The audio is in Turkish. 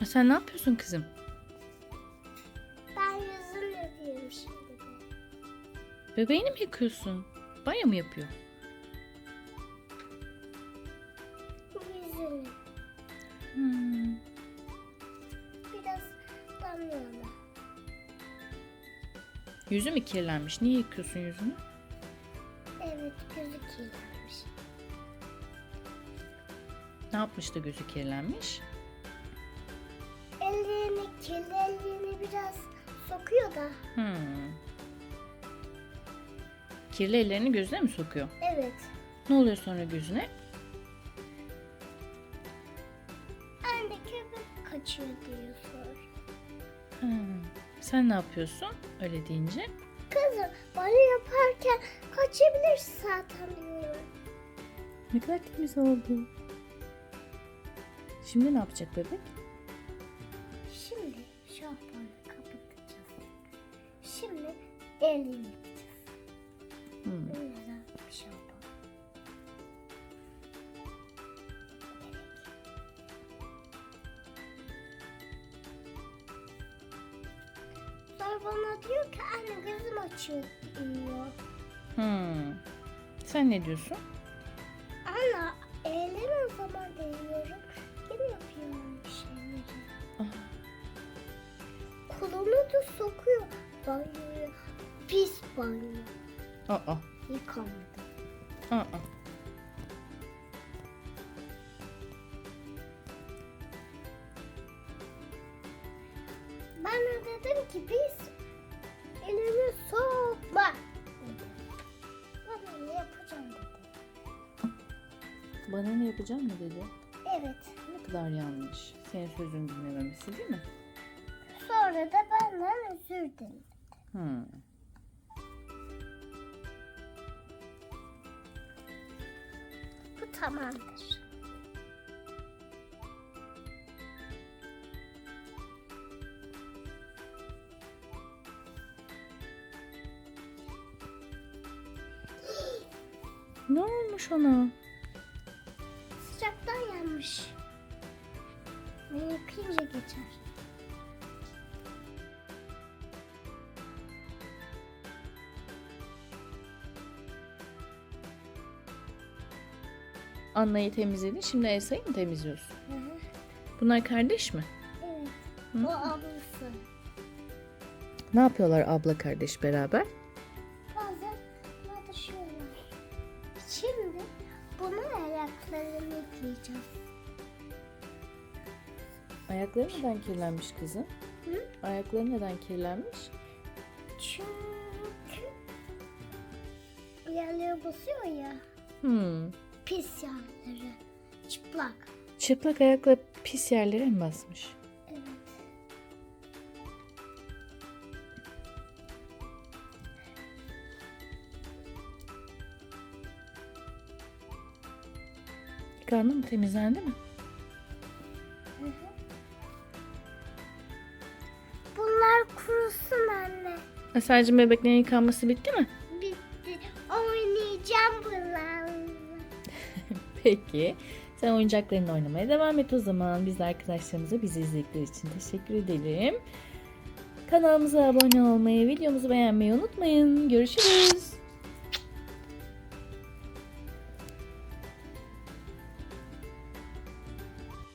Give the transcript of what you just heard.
E Sen ne yapıyorsun kızım? Ben yüzünü yapıyorum şimdi. Bebeğini mi yıkıyorsun? Banyo mu yapıyor? Yüzünü. Hmm. Biraz damlıyor ama. Yüzü mü kirlenmiş? Niye yıkıyorsun yüzünü? Evet gözü kirlenmiş. Ne yapmış da gözü kirlenmiş? Ellerini, kirli ellerini biraz sokuyor da. Hmm. Kirli ellerini gözüne mi sokuyor? Evet. Ne oluyor sonra gözüne? Anne köpek kaçıyor diyor sor. Hmm. Sen ne yapıyorsun öyle deyince? Kızım banyo yaparken kaçabilir zaten diyorum. Ne kadar temiz oldu. Şimdi ne yapacak bebek? Yıkayacağız. Hmm. Sonra bana diyor ki anne gözüm açıyor diyor. Hmm. Sen ne diyorsun? Anne ellerimi o zaman değiyorum. Yine yapıyorum bir şeyleri. Ah. Kolunu da sokuyor banyoya. Banyo. Aa. Yıkamadı. Aa. De dedim ki biz elimi sokma. Ben öyle yapacağım dedi. Bana ne yapacağım mı dedi. Evet. Ne kadar yanlış. Senin sözünü dinlememesi değil mi? Sonra da benden özür diledi. Hmm. Tamamdır. Ne olmuş ona? Sıcaktan yanmış. Ben yıkayınca geçer. Anna'yı temizledin. Şimdi Elsa'yı mı temizliyorsun? Hı hı. Bunlar kardeş mi? Evet. Hı? O ablası. Ne yapıyorlar abla kardeş beraber? Bazen tartışıyorlar. Şimdi bunun ayaklarını yıkayacağız. Ayakları neden kirlenmiş kızım? Hı? Ayakları neden kirlenmiş? Çünkü yerlere basıyor ya. Hmm. Pis yerlere. Çıplak. Çıplak ayakla pis yerlere mi basmış? Evet. Yıkandı mı? Temizlendi mi? Hı hı. Bunlar kurusun anne. Sadece bebeklerin yıkanması bitti mi? Bitti. Oynayacağım bunlarla. Peki. Sen oyuncaklarınla oynamaya devam et o zaman. Biz de arkadaşlarımıza bizi izledikleri için teşekkür edelim. Kanalımıza abone olmayı, videomuzu beğenmeyi unutmayın. Görüşürüz.